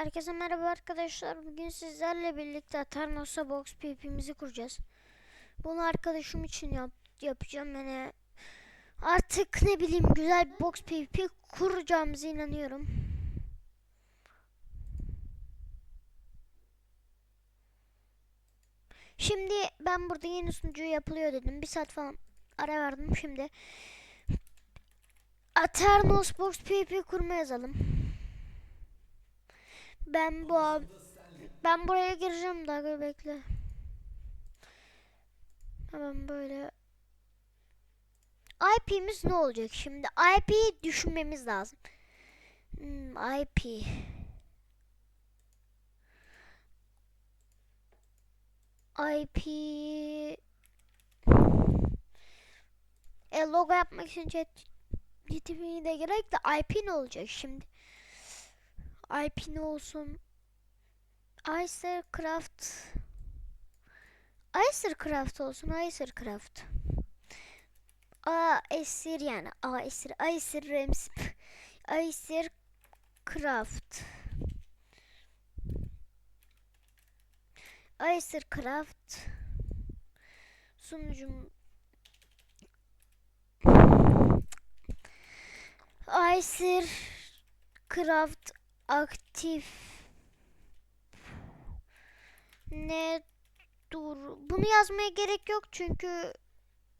Herkese merhaba arkadaşlar. Bugün sizlerle birlikte Aternos'a Box PvP'mizi kuracağız. Bunu arkadaşım için yap yapacağım. Yani artık ne bileyim güzel bir Box PvP kuracağımıza inanıyorum. Şimdi ben burada yeni sunucu yapılıyor dedim. Bir saat falan ara verdim şimdi. Aternos Box PvP kurma yazalım. Ben bu ab- ben buraya gireceğim daha bekle. Hemen böyle IP'miz ne olacak şimdi? IP'yi düşünmemiz lazım. Hmm, IP. IP e, logo yapmak için chat GTP'yi de gerek de IP ne olacak şimdi? IP ne olsun? Icercraft Icercraft olsun Icercraft A esir yani A esir Icer Rems Icercraft Icercraft sunucum Icercraft aktif ne dur bunu yazmaya gerek yok çünkü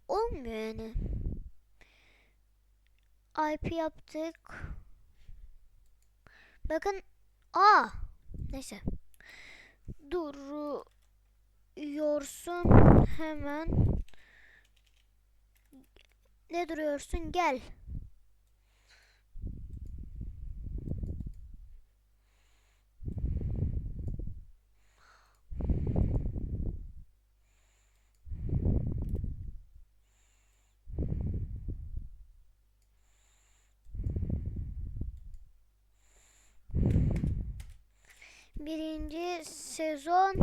olmuyor yani. IP yaptık. Bakın a neyse. Duruyorsun hemen. Ne duruyorsun? Gel birinci sezon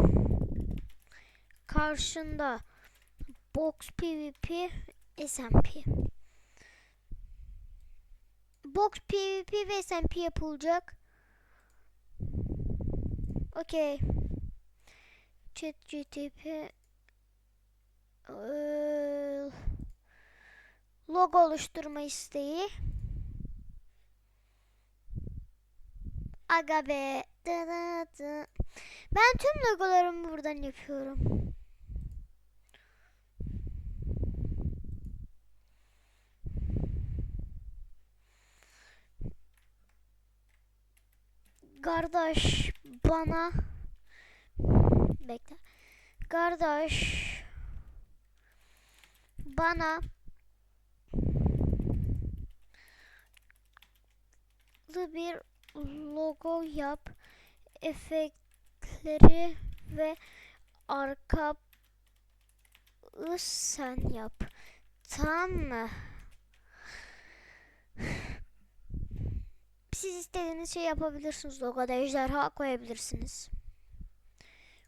karşında Box PvP SMP Box PvP ve SMP yapılacak. Okey. Chat GTP Eee, logo oluşturma isteği. Aga be. Ben tüm logolarımı buradan yapıyorum. Kardeş bana bekle. Kardeş bana bir logo yap. Efektleri ve arka sen yap. Tamam mı? Siz istediğiniz şey yapabilirsiniz. Logoda ejderha koyabilirsiniz.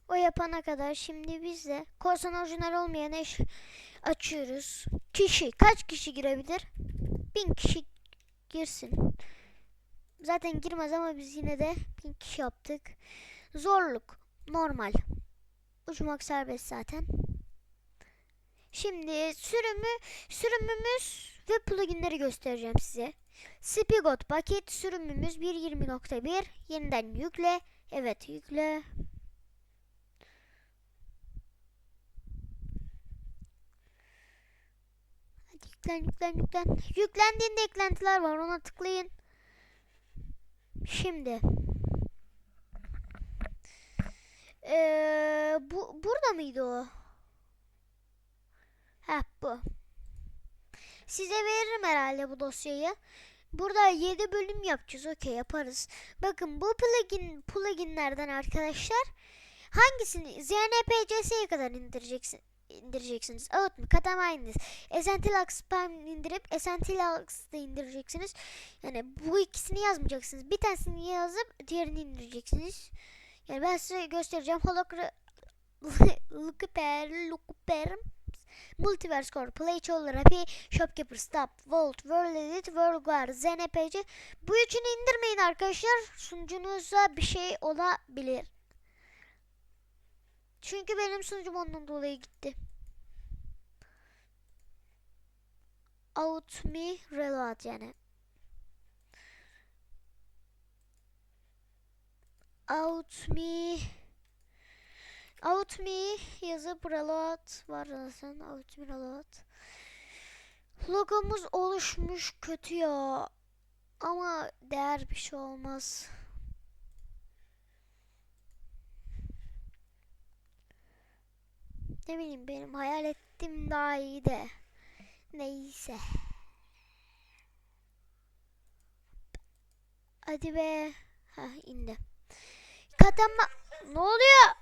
O yapana kadar şimdi biz de korsan orijinal olmayan eş açıyoruz. Kişi kaç kişi girebilir? Bin kişi girsin. Zaten girmez ama biz yine de bin kişi yaptık. Zorluk normal. Uçmak serbest zaten. Şimdi sürümü sürümümüz ve pluginleri göstereceğim size. Spigot paket sürümümüz 1.20.1 yeniden yükle. Evet yükle. Hadi yüklen yüklen yüklen. Yüklendiğinde eklentiler var ona tıklayın. Şimdi. Ee, bu burada mıydı o? Heh bu. Size veririm herhalde bu dosyayı. Burada 7 bölüm yapacağız. Okey yaparız. Bakın bu plugin pluginlerden arkadaşlar hangisini ZNPCS'ye kadar indireceksin indireceksiniz. Out mu? Katamines. Essential Spam indirip Essential da indireceksiniz. Yani bu ikisini yazmayacaksınız. Bir tanesini yazıp diğerini indireceksiniz. Yani ben size göstereceğim. Holocra Lucifer, Lucifer Multiverse Core, Placeholder API, Shopkeeper, Stop, Vault, World Edit, World Guard, ZNPC. Bu üçünü indirmeyin arkadaşlar. Sunucunuza bir şey olabilir. Çünkü benim sunucum ondan dolayı gitti. Out me reload yani. Out me Out me yazıp reload var zaten. Out me reload. Logomuz oluşmuş kötü ya. Ama değer bir şey olmaz. Ne bileyim benim hayal ettiğim daha iyi de. Neyse. Hadi be. Ha indi. Katama ne oluyor?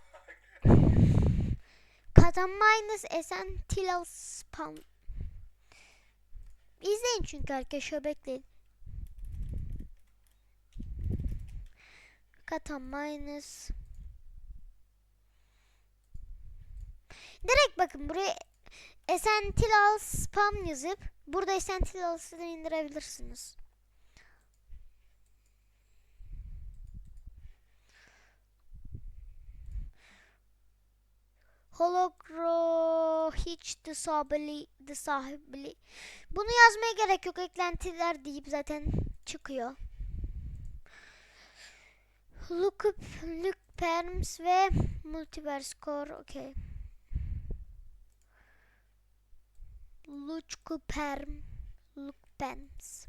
Katan minus essential spam. İzleyin çünkü arkadaşlar bekleyin. Katan Direkt bakın buraya essential spam yazıp burada essentials'ı indirebilirsiniz. Hologro hiç disabili disabili. Bunu yazmaya gerek yok. Eklentiler deyip zaten çıkıyor. Lookup, look perms ve multiverse core. Okay. Look perm, look perms.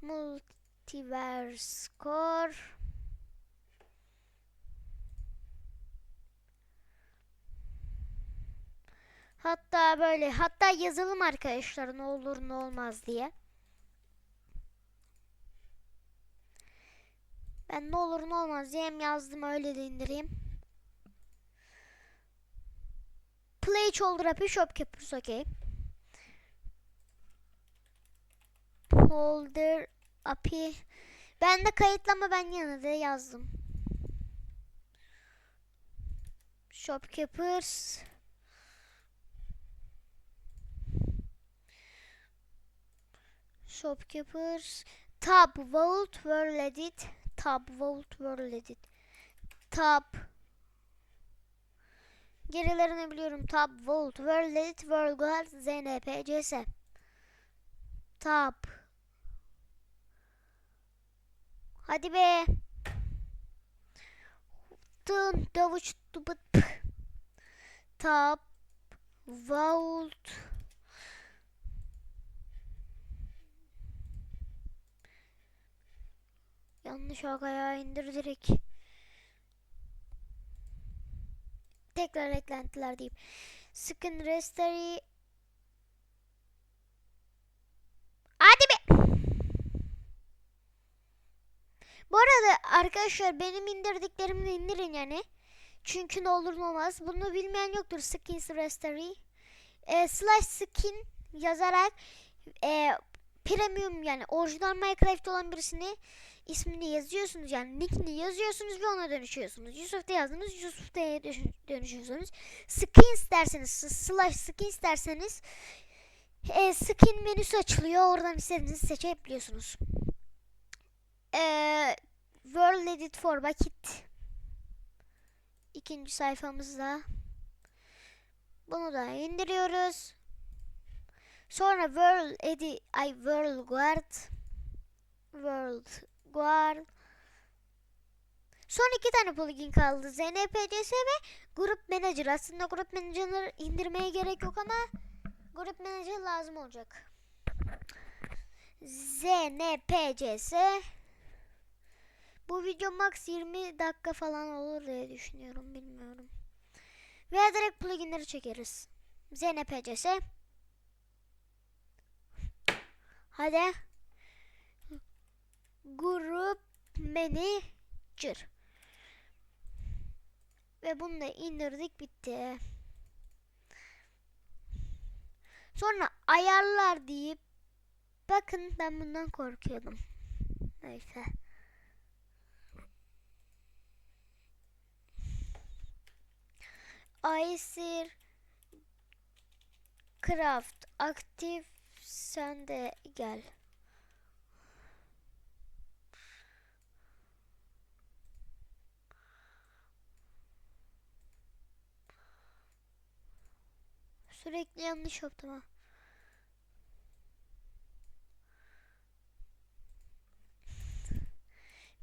Multiverse core. Hatta böyle hatta yazalım arkadaşlar ne olur ne olmaz diye. Ben ne olur ne olmaz diye hem yazdım öyle de indireyim. Placeholder API Shopkeepers okey. Holder API ben de kayıtlama ben de yazdım. Shopkeepers Shopkeepers Tab Vault World Edit. Tab Vault World Edit. Tab Gerilerini biliyorum. Tab Vault World Edit World Guard ZNP CS Tab Hadi be. Tın davuç tubut Tab Vault Yanlış ayağı indir direkt. Tekrar eklentiler deyip. Sıkın restari. Hadi be. Bu arada arkadaşlar benim indirdiklerimi indirin yani. Çünkü ne olur ne olmaz. Bunu bilmeyen yoktur. Skins Restary. E, slash skin yazarak e, premium yani orijinal Minecraft olan birisini ismini yazıyorsunuz yani nickini yazıyorsunuz ve ona dönüşüyorsunuz. Yusuf da yazdınız Yusuf D'ye dönüşüyorsunuz. Skins derseniz slash skins derseniz e, skin menüsü açılıyor. Oradan istediğinizi seçebiliyorsunuz. E, World Edit for Bucket ikinci sayfamızda bunu da indiriyoruz. Sonra World Edit ay World Guard World Guard. Son iki tane plugin kaldı. ZNPCS ve Group Manager. Aslında Group Manager'ı indirmeye gerek yok ama Group Manager lazım olacak. ZNPCS Bu video max 20 dakika falan olur diye düşünüyorum. Bilmiyorum. Veya direkt pluginleri çekeriz. ZNPCS Hadi. Grup Manager. Ve bunu da indirdik bitti. Sonra ayarlar deyip bakın ben bundan korkuyordum. Neyse. Aysir Craft aktif sen de gel. Sürekli yanlış yaptım ha.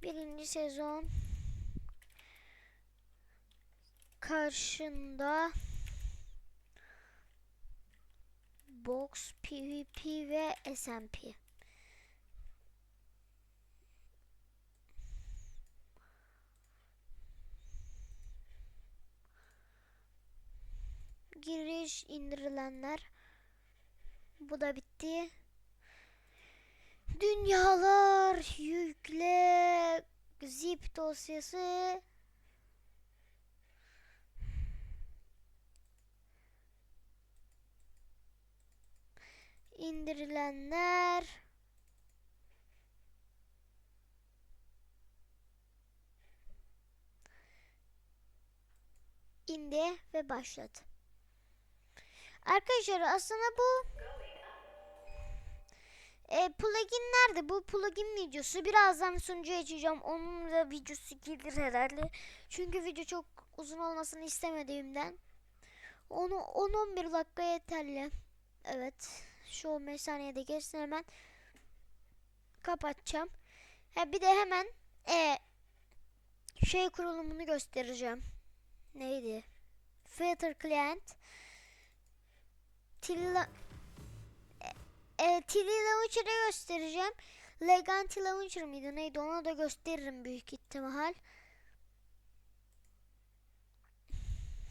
Birinci sezon karşında Box, PvP ve SMP. Giriş indirilenler. Bu da bitti. Dünyalar yükle zip dosyası indirilenler indi ve başladı. Arkadaşlar aslında bu e, plugin nerede? Bu plugin videosu birazdan sunucu açacağım. Onun da videosu gelir herhalde. Çünkü video çok uzun olmasını istemediğimden. Onu 10-11 dakika yeterli. Evet. Şu 15 saniyede geçsin hemen kapatacağım. Ha bir de hemen e, şey kurulumunu göstereceğim. Neydi? Filter Client Tilla e, Tilly Launcher'ı göstereceğim. Leganti Launcher mıydı neydi ona da gösteririm büyük ihtimal.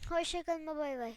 Hoşçakalın bay bay.